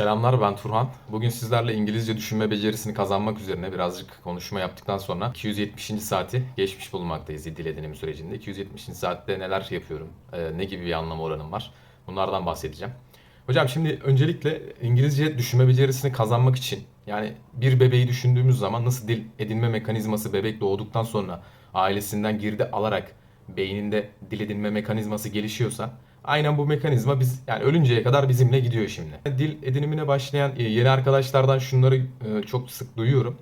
Selamlar ben Turhan. Bugün sizlerle İngilizce düşünme becerisini kazanmak üzerine birazcık konuşma yaptıktan sonra 270. saati geçmiş bulunmaktayız dil edinim sürecinde. 270. saatte neler yapıyorum, e, ne gibi bir anlam oranım var bunlardan bahsedeceğim. Hocam şimdi öncelikle İngilizce düşünme becerisini kazanmak için yani bir bebeği düşündüğümüz zaman nasıl dil edinme mekanizması bebek doğduktan sonra ailesinden girdi alarak beyninde dil edinme mekanizması gelişiyorsa aynen bu mekanizma biz yani ölünceye kadar bizimle gidiyor şimdi. Dil edinimine başlayan e, yeni arkadaşlardan şunları e, çok sık duyuyorum.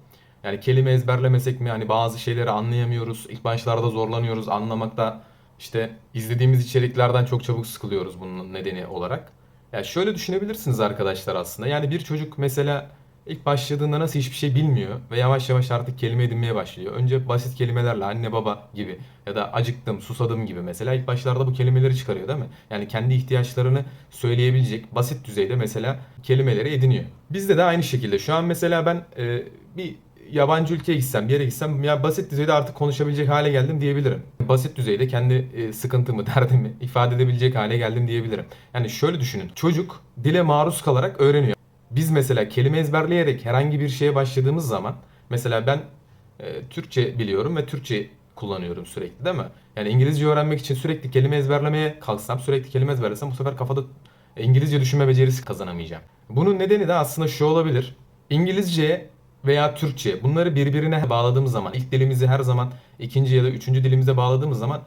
Yani kelime ezberlemesek mi hani bazı şeyleri anlayamıyoruz. İlk başlarda zorlanıyoruz anlamakta. İşte izlediğimiz içeriklerden çok çabuk sıkılıyoruz bunun nedeni olarak. Ya şöyle düşünebilirsiniz arkadaşlar aslında. Yani bir çocuk mesela ilk başladığında nasıl hiçbir şey bilmiyor ve yavaş yavaş artık kelime edinmeye başlıyor. Önce basit kelimelerle anne baba gibi ya da acıktım, susadım gibi mesela ilk başlarda bu kelimeleri çıkarıyor değil mi? Yani kendi ihtiyaçlarını söyleyebilecek basit düzeyde mesela kelimeleri ediniyor. Bizde de aynı şekilde şu an mesela ben e, bir yabancı ülkeye gitsem, bir yere gitsem ya basit düzeyde artık konuşabilecek hale geldim diyebilirim. Basit düzeyde kendi e, sıkıntımı, derdimi ifade edebilecek hale geldim diyebilirim. Yani şöyle düşünün. Çocuk dile maruz kalarak öğreniyor. Biz mesela kelime ezberleyerek herhangi bir şeye başladığımız zaman mesela ben e, Türkçe biliyorum ve Türkçe kullanıyorum sürekli değil mi? Yani İngilizce öğrenmek için sürekli kelime ezberlemeye kalksam, sürekli kelime ezberlesem bu sefer kafada İngilizce düşünme becerisi kazanamayacağım. Bunun nedeni de aslında şu olabilir. İngilizce veya Türkçe bunları birbirine bağladığımız zaman ilk dilimizi her zaman ikinci ya da üçüncü dilimize bağladığımız zaman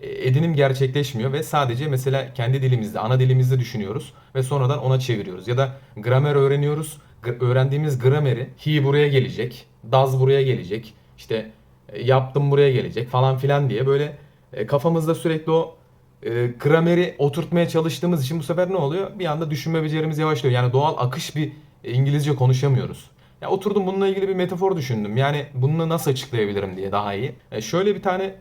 edinim gerçekleşmiyor ve sadece mesela kendi dilimizde, ana dilimizde düşünüyoruz ve sonradan ona çeviriyoruz. Ya da gramer öğreniyoruz. Öğrendiğimiz grameri he buraya gelecek, does buraya gelecek, işte e, yaptım buraya gelecek falan filan diye böyle e, kafamızda sürekli o e, grameri oturtmaya çalıştığımız için bu sefer ne oluyor? Bir anda düşünme becerimiz yavaşlıyor. Yani doğal akış bir e, İngilizce konuşamıyoruz. Ya oturdum bununla ilgili bir metafor düşündüm. Yani bunu nasıl açıklayabilirim diye daha iyi. E, şöyle bir tane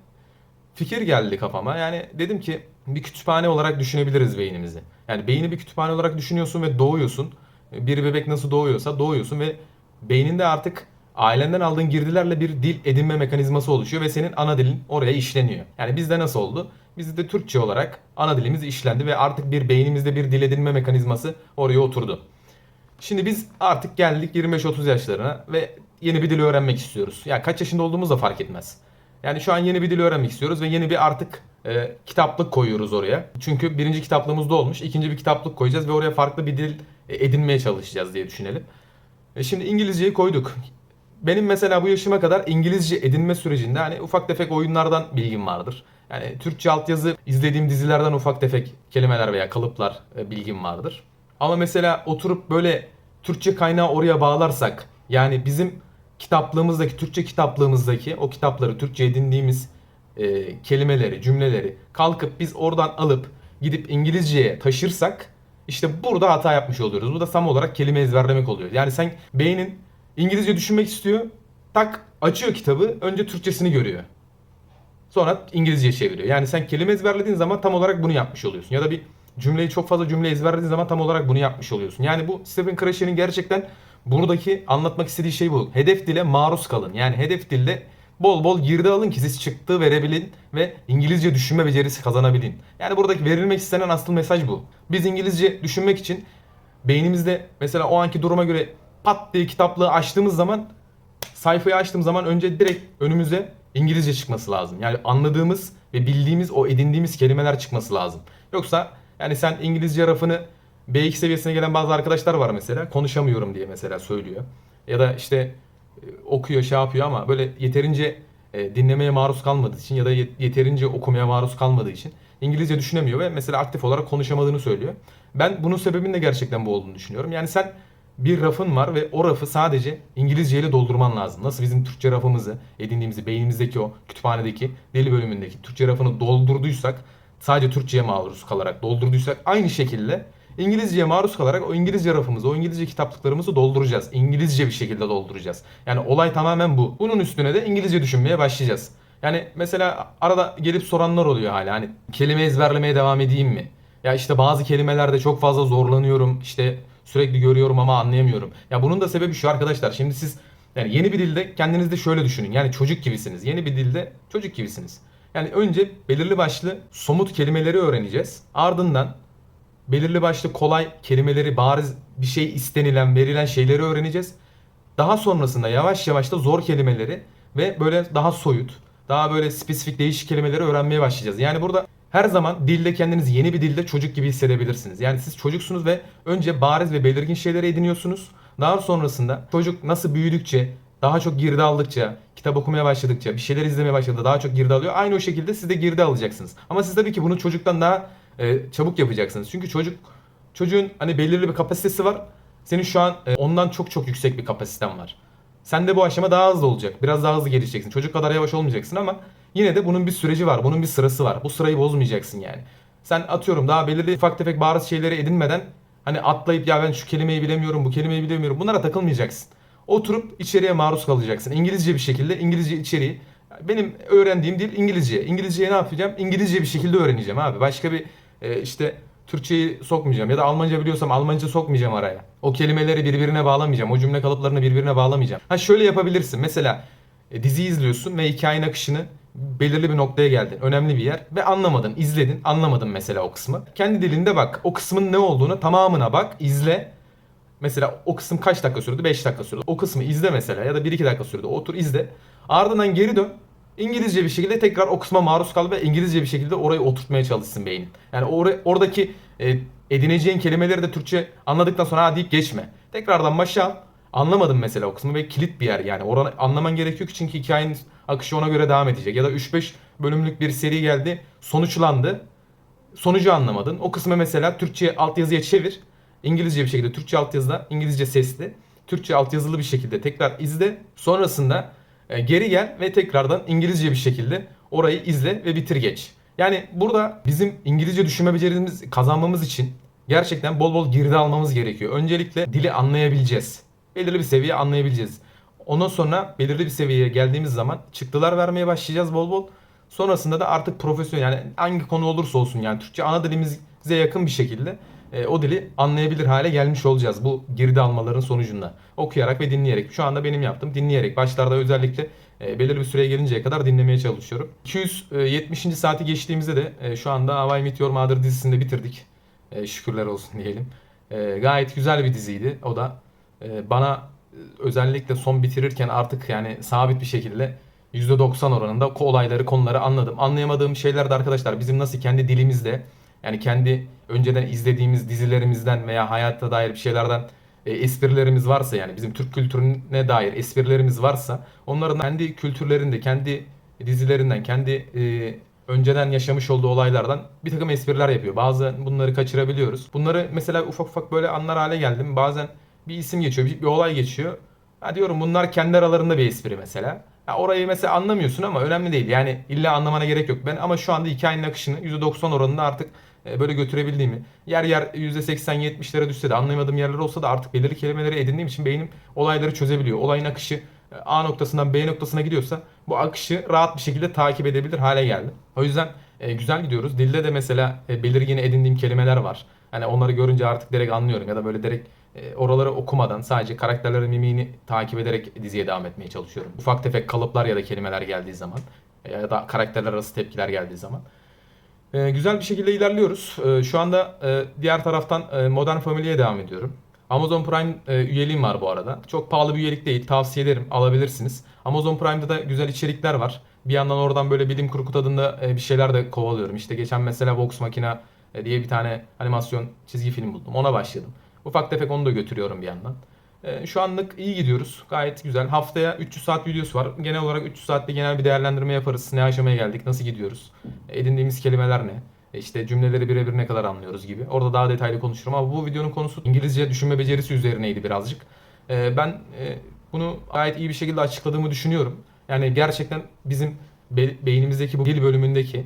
fikir geldi kafama. Yani dedim ki bir kütüphane olarak düşünebiliriz beynimizi. Yani beyni bir kütüphane olarak düşünüyorsun ve doğuyorsun. Bir bebek nasıl doğuyorsa doğuyorsun ve beyninde artık ailenden aldığın girdilerle bir dil edinme mekanizması oluşuyor ve senin ana dilin oraya işleniyor. Yani bizde nasıl oldu? Bizde de Türkçe olarak ana dilimiz işlendi ve artık bir beynimizde bir dil edinme mekanizması oraya oturdu. Şimdi biz artık geldik 25-30 yaşlarına ve yeni bir dil öğrenmek istiyoruz. Ya kaç yaşında olduğumuz da fark etmez. Yani şu an yeni bir dil öğrenmek istiyoruz ve yeni bir artık e, kitaplık koyuyoruz oraya. Çünkü birinci kitaplığımız da olmuş. ikinci bir kitaplık koyacağız ve oraya farklı bir dil e, edinmeye çalışacağız diye düşünelim. E, şimdi İngilizceyi koyduk. Benim mesela bu yaşıma kadar İngilizce edinme sürecinde hani ufak tefek oyunlardan bilgim vardır. Yani Türkçe altyazı izlediğim dizilerden ufak tefek kelimeler veya kalıplar e, bilgim vardır. Ama mesela oturup böyle Türkçe kaynağı oraya bağlarsak yani bizim kitaplığımızdaki Türkçe kitaplığımızdaki o kitapları Türkçe edindiğimiz e, kelimeleri, cümleleri kalkıp biz oradan alıp gidip İngilizceye taşırsak işte burada hata yapmış oluyoruz. Bu da tam olarak kelime ezberlemek oluyor. Yani sen beynin İngilizce düşünmek istiyor. Tak açıyor kitabı. Önce Türkçesini görüyor. Sonra İngilizceye çeviriyor. Yani sen kelime ezberlediğin zaman tam olarak bunu yapmış oluyorsun. Ya da bir cümleyi çok fazla cümle ezberlediğin zaman tam olarak bunu yapmış oluyorsun. Yani bu Stephen Krasher'in gerçekten buradaki anlatmak istediği şey bu. Hedef dile maruz kalın. Yani hedef dilde bol bol girdi alın ki siz çıktı verebilin ve İngilizce düşünme becerisi kazanabilin. Yani buradaki verilmek istenen asıl mesaj bu. Biz İngilizce düşünmek için beynimizde mesela o anki duruma göre pat diye kitaplığı açtığımız zaman sayfayı açtığım zaman önce direkt önümüze İngilizce çıkması lazım. Yani anladığımız ve bildiğimiz o edindiğimiz kelimeler çıkması lazım. Yoksa yani sen İngilizce rafını B2 seviyesine gelen bazı arkadaşlar var mesela. Konuşamıyorum diye mesela söylüyor. Ya da işte e, okuyor şey yapıyor ama böyle yeterince e, dinlemeye maruz kalmadığı için ya da yet- yeterince okumaya maruz kalmadığı için İngilizce düşünemiyor ve mesela aktif olarak konuşamadığını söylüyor. Ben bunun sebebinin de gerçekten bu olduğunu düşünüyorum. Yani sen bir rafın var ve o rafı sadece İngilizce ile doldurman lazım. Nasıl bizim Türkçe rafımızı edindiğimizi beynimizdeki o kütüphanedeki deli bölümündeki Türkçe rafını doldurduysak sadece Türkçe'ye maruz kalarak doldurduysak aynı şekilde İngilizceye maruz kalarak o İngilizce rafımızı, o İngilizce kitaplıklarımızı dolduracağız. İngilizce bir şekilde dolduracağız. Yani olay tamamen bu. Bunun üstüne de İngilizce düşünmeye başlayacağız. Yani mesela arada gelip soranlar oluyor hala hani kelime ezberlemeye devam edeyim mi? Ya işte bazı kelimelerde çok fazla zorlanıyorum. İşte sürekli görüyorum ama anlayamıyorum. Ya bunun da sebebi şu arkadaşlar. Şimdi siz yani yeni bir dilde kendinizde şöyle düşünün. Yani çocuk gibisiniz. Yeni bir dilde çocuk gibisiniz. Yani önce belirli başlı somut kelimeleri öğreneceğiz. Ardından belirli başlı kolay kelimeleri, bariz bir şey istenilen, verilen şeyleri öğreneceğiz. Daha sonrasında yavaş yavaş da zor kelimeleri ve böyle daha soyut, daha böyle spesifik değişik kelimeleri öğrenmeye başlayacağız. Yani burada her zaman dilde kendinizi yeni bir dilde çocuk gibi hissedebilirsiniz. Yani siz çocuksunuz ve önce bariz ve belirgin şeyleri ediniyorsunuz. Daha sonrasında çocuk nasıl büyüdükçe, daha çok girdi aldıkça, kitap okumaya başladıkça, bir şeyler izlemeye başladıkça daha çok girdi alıyor. Aynı o şekilde siz de girdi alacaksınız. Ama siz tabii ki bunu çocuktan daha e, çabuk yapacaksınız. Çünkü çocuk çocuğun hani belirli bir kapasitesi var. Senin şu an e, ondan çok çok yüksek bir kapasiten var. Sen de bu aşama daha hızlı olacak. Biraz daha hızlı gelişeceksin. Çocuk kadar yavaş olmayacaksın ama yine de bunun bir süreci var. Bunun bir sırası var. Bu sırayı bozmayacaksın yani. Sen atıyorum daha belirli ufak tefek bariz şeyleri edinmeden hani atlayıp ya ben şu kelimeyi bilemiyorum, bu kelimeyi bilemiyorum. Bunlara takılmayacaksın. Oturup içeriye maruz kalacaksın. İngilizce bir şekilde İngilizce içeriği. Benim öğrendiğim dil İngilizce. İngilizceyi ne yapacağım? İngilizce bir şekilde öğreneceğim abi. Başka bir e, işte Türkçeyi sokmayacağım ya da Almanca biliyorsam Almanca sokmayacağım araya. O kelimeleri birbirine bağlamayacağım. O cümle kalıplarını birbirine bağlamayacağım. Ha şöyle yapabilirsin. Mesela e, dizi izliyorsun ve hikayenin akışını belirli bir noktaya geldin. Önemli bir yer ve anlamadın. izledin. Anlamadın mesela o kısmı. Kendi dilinde bak. O kısmın ne olduğunu tamamına bak. izle. Mesela o kısım kaç dakika sürdü? 5 dakika sürdü. O kısmı izle mesela ya da 1-2 dakika sürdü. Otur izle. Ardından geri dön. İngilizce bir şekilde tekrar o kısma maruz kal ve İngilizce bir şekilde orayı oturtmaya çalışsın beynin. Yani or- oradaki e, edineceğin kelimeleri de Türkçe anladıktan sonra ha deyip geçme. Tekrardan başa. Anlamadım mesela o kısmı ve kilit bir yer yani. Oranı anlaman gerekiyor ki çünkü hikayenin akışı ona göre devam edecek. Ya da 3-5 bölümlük bir seri geldi, sonuçlandı. Sonucu anlamadın. O kısmı mesela Türkçe altyazıya çevir. İngilizce bir şekilde Türkçe altyazıda, İngilizce sesli, Türkçe altyazılı bir şekilde tekrar izle. Sonrasında geri gel ve tekrardan İngilizce bir şekilde orayı izle ve bitir geç. Yani burada bizim İngilizce düşünme becerimiz kazanmamız için gerçekten bol bol girdi almamız gerekiyor. Öncelikle dili anlayabileceğiz. Belirli bir seviye anlayabileceğiz. Ondan sonra belirli bir seviyeye geldiğimiz zaman çıktılar vermeye başlayacağız bol bol. Sonrasında da artık profesyonel yani hangi konu olursa olsun yani Türkçe ana dilimize yakın bir şekilde e, o dili anlayabilir hale gelmiş olacağız bu girdi almaların sonucunda. Okuyarak ve dinleyerek. Şu anda benim yaptığım dinleyerek. Başlarda özellikle e, belirli bir süreye gelinceye kadar dinlemeye çalışıyorum. 270. saati geçtiğimizde de e, şu anda Hawaii Meteor Mother dizisini de bitirdik. E, şükürler olsun diyelim. E, gayet güzel bir diziydi. O da e, bana e, özellikle son bitirirken artık yani sabit bir şekilde %90 oranında olayları, konuları anladım. Anlayamadığım şeyler de arkadaşlar bizim nasıl kendi dilimizde yani kendi önceden izlediğimiz dizilerimizden veya hayatta dair bir şeylerden e, esprilerimiz varsa yani bizim Türk kültürüne dair esprilerimiz varsa onların kendi kültürlerinde, kendi dizilerinden, kendi e, önceden yaşamış olduğu olaylardan bir takım espriler yapıyor. Bazen bunları kaçırabiliyoruz. Bunları mesela ufak ufak böyle anlar hale geldim. Bazen bir isim geçiyor, bir, bir olay geçiyor. Ha diyorum bunlar kendi aralarında bir espri mesela. Ya orayı mesela anlamıyorsun ama önemli değil. Yani illa anlamana gerek yok. Ben ama şu anda hikayenin akışını %90 oranında artık böyle götürebildiğimi, yer yer %80-70'lere düşse de anlayamadığım yerler olsa da artık belirli kelimeleri edindiğim için beynim olayları çözebiliyor. Olayın akışı e, A noktasından B noktasına gidiyorsa bu akışı rahat bir şekilde takip edebilir hale geldi. O yüzden e, güzel gidiyoruz. Dilde de mesela e, belirgin edindiğim kelimeler var. Hani onları görünce artık direkt anlıyorum ya da böyle direkt e, oraları okumadan sadece karakterlerin mimiğini takip ederek diziye devam etmeye çalışıyorum. Ufak tefek kalıplar ya da kelimeler geldiği zaman e, ya da karakterler arası tepkiler geldiği zaman. E, güzel bir şekilde ilerliyoruz. E, şu anda e, diğer taraftan e, Modern Family'ye devam ediyorum. Amazon Prime e, üyeliğim var bu arada. Çok pahalı bir üyelik değil. Tavsiye ederim. Alabilirsiniz. Amazon Prime'da da güzel içerikler var. Bir yandan oradan böyle bilim kurgu tadında e, bir şeyler de kovalıyorum. İşte geçen mesela Vox Machina e, diye bir tane animasyon çizgi film buldum. Ona başladım. Ufak tefek onu da götürüyorum bir yandan. E, şu anlık iyi gidiyoruz. Gayet güzel. Haftaya 300 saat videosu var. Genel olarak 300 saatte genel bir değerlendirme yaparız. Ne aşamaya geldik, nasıl gidiyoruz, edindiğimiz kelimeler ne, e, işte cümleleri birebir ne kadar anlıyoruz gibi. Orada daha detaylı konuşurum ama bu videonun konusu İngilizce düşünme becerisi üzerineydi birazcık. E, ben e, bunu gayet iyi bir şekilde açıkladığımı düşünüyorum. Yani gerçekten bizim be- beynimizdeki bu dil bölümündeki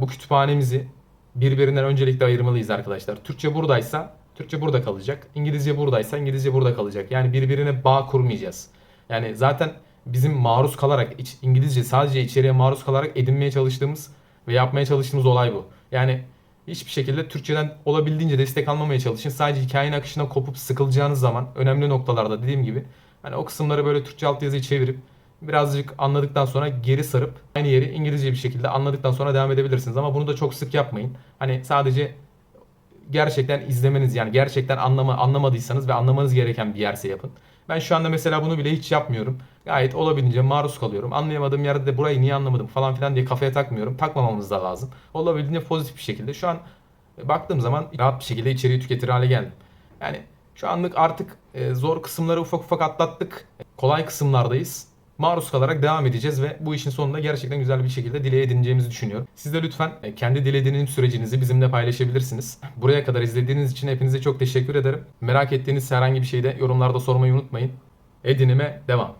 bu kütüphanemizi birbirinden öncelikle ayırmalıyız arkadaşlar. Türkçe buradaysa Türkçe burada kalacak. İngilizce buradaysa İngilizce burada kalacak. Yani birbirine bağ kurmayacağız. Yani zaten bizim maruz kalarak İngilizce sadece içeriye maruz kalarak edinmeye çalıştığımız ve yapmaya çalıştığımız olay bu. Yani hiçbir şekilde Türkçeden olabildiğince destek almamaya çalışın. Sadece hikayenin akışına kopup sıkılacağınız zaman önemli noktalarda dediğim gibi hani o kısımları böyle Türkçe altyazıyı çevirip birazcık anladıktan sonra geri sarıp aynı yeri İngilizce bir şekilde anladıktan sonra devam edebilirsiniz. Ama bunu da çok sık yapmayın. Hani sadece gerçekten izlemeniz yani gerçekten anlama, anlamadıysanız ve anlamanız gereken bir yerse yapın. Ben şu anda mesela bunu bile hiç yapmıyorum. Gayet olabildiğince maruz kalıyorum. Anlayamadığım yerde de burayı niye anlamadım falan filan diye kafaya takmıyorum. Takmamamız da lazım. Olabildiğince pozitif bir şekilde. Şu an baktığım zaman rahat bir şekilde içeriği tüketir hale geldim. Yani şu anlık artık e, zor kısımları ufak ufak atlattık. Kolay kısımlardayız. Maruz kalarak devam edeceğiz ve bu işin sonunda gerçekten güzel bir şekilde dile edineceğimizi düşünüyorum. Siz de lütfen e, kendi dil edinim sürecinizi bizimle paylaşabilirsiniz. Buraya kadar izlediğiniz için hepinize çok teşekkür ederim. Merak ettiğiniz herhangi bir şeyde yorumlarda sormayı unutmayın. Edinime devam.